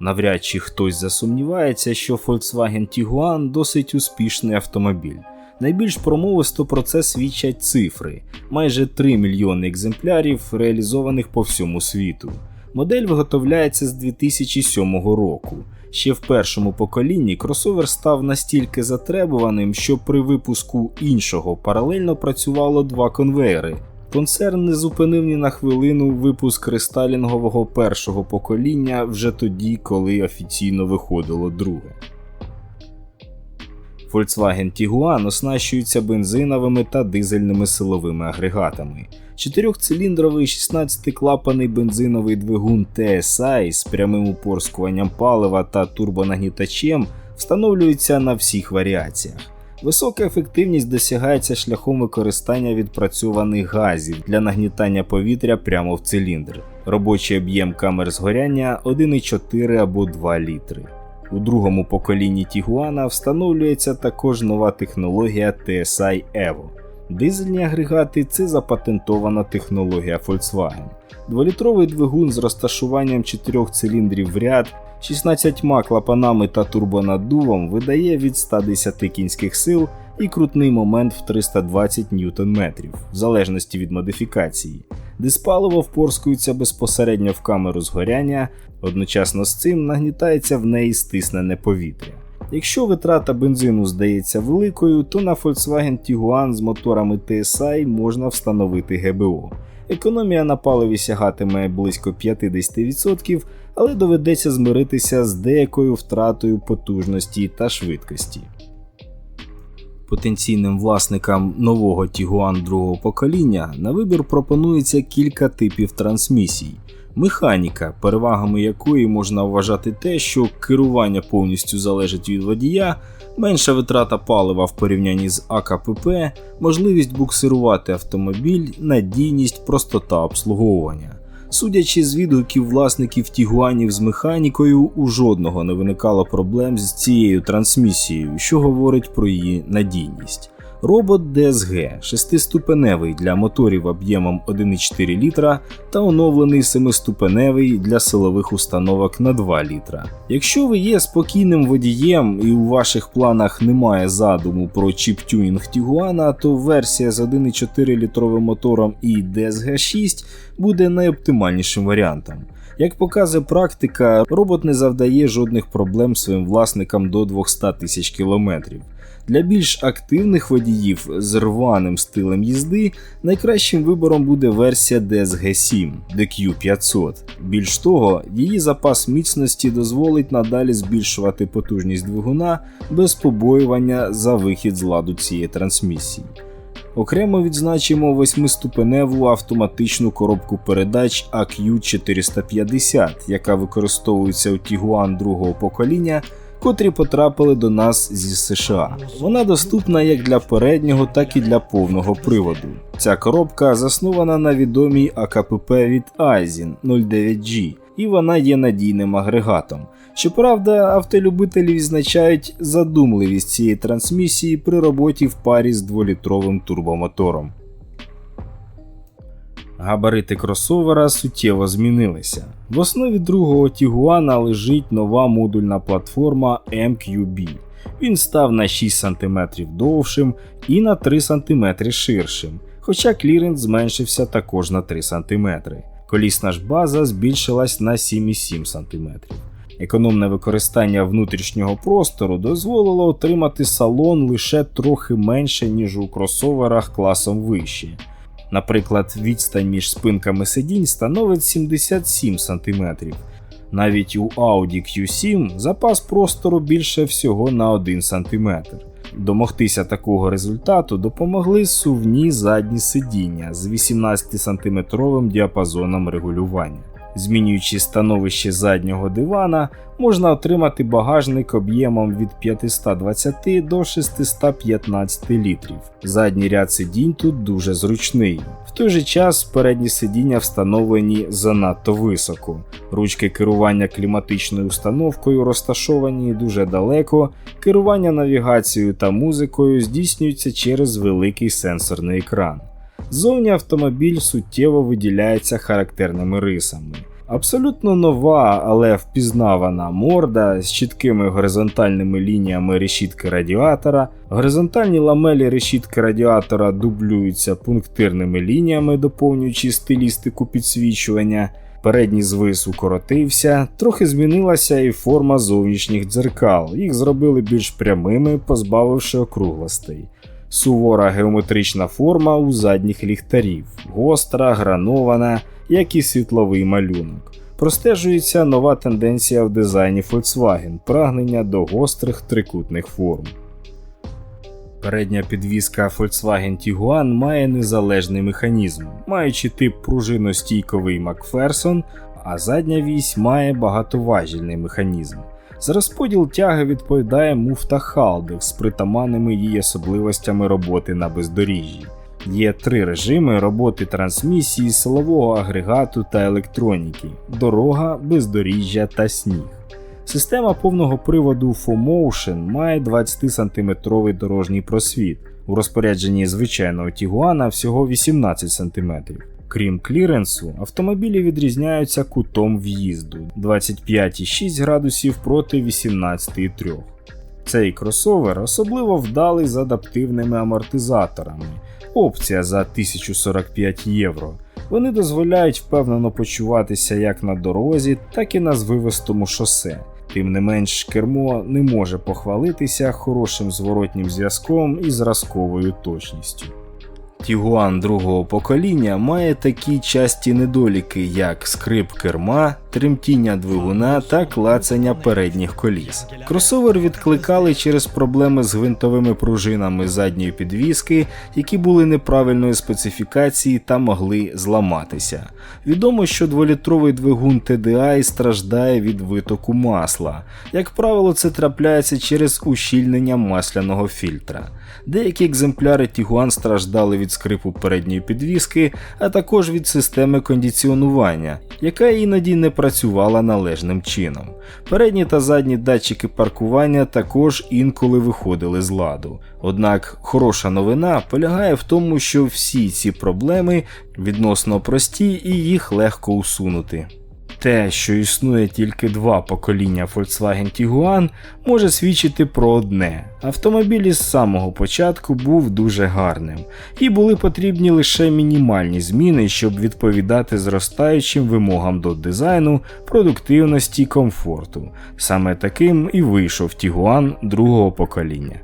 Навряд чи хтось засумнівається, що Volkswagen Tiguan досить успішний автомобіль. Найбільш промовисто про це свідчать цифри: майже 3 мільйони екземплярів, реалізованих по всьому світу. Модель виготовляється з 2007 року. Ще в першому поколінні кросовер став настільки затребуваним, що при випуску іншого паралельно працювало два конвейери. Концерн не зупинив ні на хвилину випуск рестайлінгового першого покоління вже тоді, коли офіційно виходило друге. Volkswagen Tiguan оснащується бензиновими та дизельними силовими агрегатами. Чотирьохциліндровий 16-клапаний бензиновий двигун TSI з прямим упорскуванням палива та турбонагнітачем встановлюється на всіх варіаціях. Висока ефективність досягається шляхом використання відпрацьованих газів для нагнітання повітря прямо в циліндр. Робочий об'єм камер згоряння 1,4 або 2 літри. У другому поколінні Тігуана встановлюється також нова технологія TSI Evo. Дизельні агрегати це запатентована технологія Volkswagen. Дволітровий двигун з розташуванням 4 циліндрів в ряд, 16 клапанами та турбонаддувом видає від 110 кінських сил і крутний момент в 320 Нм, в залежності від модифікації. Диспаливо впорскується безпосередньо в камеру згоряння, одночасно з цим нагнітається в неї стиснене повітря. Якщо витрата бензину здається великою, то на Volkswagen Tiguan з моторами TSI можна встановити ГБО. Економія на паливі сягатиме близько 50%, але доведеться змиритися з деякою втратою потужності та швидкості. Потенційним власникам нового Tiguan другого покоління на вибір пропонується кілька типів трансмісій. Механіка, перевагами якої можна вважати те, що керування повністю залежить від водія, менша витрата палива в порівнянні з АКПП, можливість буксирувати автомобіль, надійність, простота обслуговування. Судячи з відгуків власників тігуанів з механікою, у жодного не виникало проблем з цією трансмісією, що говорить про її надійність. Робот DSG шестиступеневий для моторів об'ємом 1,4 літра та оновлений семиступеневий для силових установок на 2 літра. Якщо ви є спокійним водієм і у ваших планах немає задуму про чіп-тюнінг Тігуана, то версія з 1,4 літровим мотором і DSG 6 буде найоптимальнішим варіантом. Як показує практика, робот не завдає жодних проблем своїм власникам до 200 тисяч кілометрів. Для більш активних водіїв з рваним стилем їзди найкращим вибором буде версія DSG 7 DQ500. Більш того, її запас міцності дозволить надалі збільшувати потужність двигуна без побоювання за вихід з ладу цієї трансмісії. Окремо відзначимо восьмиступеневу автоматичну коробку передач AQ450, яка використовується у Tiguan другого покоління котрі потрапили до нас зі США. Вона доступна як для переднього, так і для повного приводу. Ця коробка заснована на відомій АКПП від Aisin 09G, і вона є надійним агрегатом. Щоправда, автолюбителі відзначають задумливість цієї трансмісії при роботі в парі з дволітровим турбомотором. Габарити кросовера суттєво змінилися. В основі другого Тігуана лежить нова модульна платформа MQB. Він став на 6 см довшим і на 3 см ширшим, хоча кліренс зменшився також на 3 см. Колісна ж база збільшилась на 7,7 см. Економне використання внутрішнього простору дозволило отримати салон лише трохи менше, ніж у кросоверах класом вище. Наприклад, відстань між спинками сидінь становить 77 см. Навіть у Audi Q7 запас простору більше всього на 1 см. Домогтися такого результату допомогли сувні задні сидіння з 18 сантиметровим діапазоном регулювання. Змінюючи становище заднього дивана, можна отримати багажник об'ємом від 520 до 615 літрів. Задній ряд сидінь тут дуже зручний. В той же час передні сидіння встановлені занадто високо. Ручки керування кліматичною установкою розташовані дуже далеко, керування навігацією та музикою здійснюється через великий сенсорний екран. Зовні автомобіль суттєво виділяється характерними рисами. Абсолютно нова, але впізнавана морда з чіткими горизонтальними лініями решітки радіатора. Горизонтальні ламелі решітки радіатора дублюються пунктирними лініями, доповнюючи стилістику підсвічування. Передній звис укоротився, трохи змінилася і форма зовнішніх дзеркал. Їх зробили більш прямими, позбавивши округлостей. Сувора геометрична форма у задніх ліхтарів, гостра, гранована, як і світловий малюнок. Простежується нова тенденція в дизайні Volkswagen прагнення до гострих трикутних форм. Передня підвізка Volkswagen Tiguan має незалежний механізм, маючи тип пружиностійковий Макферсон, а задня вісь має багатоважільний механізм. За розподіл тяги відповідає муфта Халдех з притаманними її особливостями роботи на бездоріжжі. Є три режими роботи трансмісії, силового агрегату та електроніки: дорога, бездоріжжя та сніг. Система повного приводу FOMotion має 20-сантиметровий дорожній просвіт. У розпорядженні звичайного Тігуана всього 18 см. Крім кліренсу, автомобілі відрізняються кутом в'їзду 25,6 градусів проти 18,3. Цей кросовер особливо вдалий з адаптивними амортизаторами. Опція за 1045 євро. Вони дозволяють впевнено почуватися як на дорозі, так і на звивистому шосе. Тим не менш, кермо не може похвалитися хорошим зворотнім зв'язком і зразковою точністю. Тігуан другого покоління має такі часті недоліки, як скрип керма, тремтіння двигуна та клацання передніх коліс. Кросовер відкликали через проблеми з гвинтовими пружинами задньої підвіски, які були неправильної специфікації та могли зламатися. Відомо, що дволітровий двигун TDI страждає від витоку масла. Як правило, це трапляється через ущільнення масляного фільтра. Деякі екземпляри Тігуан страждали від скрипу передньої підвіски, а також від системи кондиціонування, яка іноді не працювала належним чином. Передні та задні датчики паркування також інколи виходили з ладу. Однак хороша новина полягає в тому, що всі ці проблеми відносно прості і їх легко усунути. Те, що існує тільки два покоління Volkswagen Tiguan, може свідчити про одне. Автомобіль із самого початку був дуже гарним, і були потрібні лише мінімальні зміни, щоб відповідати зростаючим вимогам до дизайну, продуктивності, і комфорту. Саме таким і вийшов Tiguan другого покоління.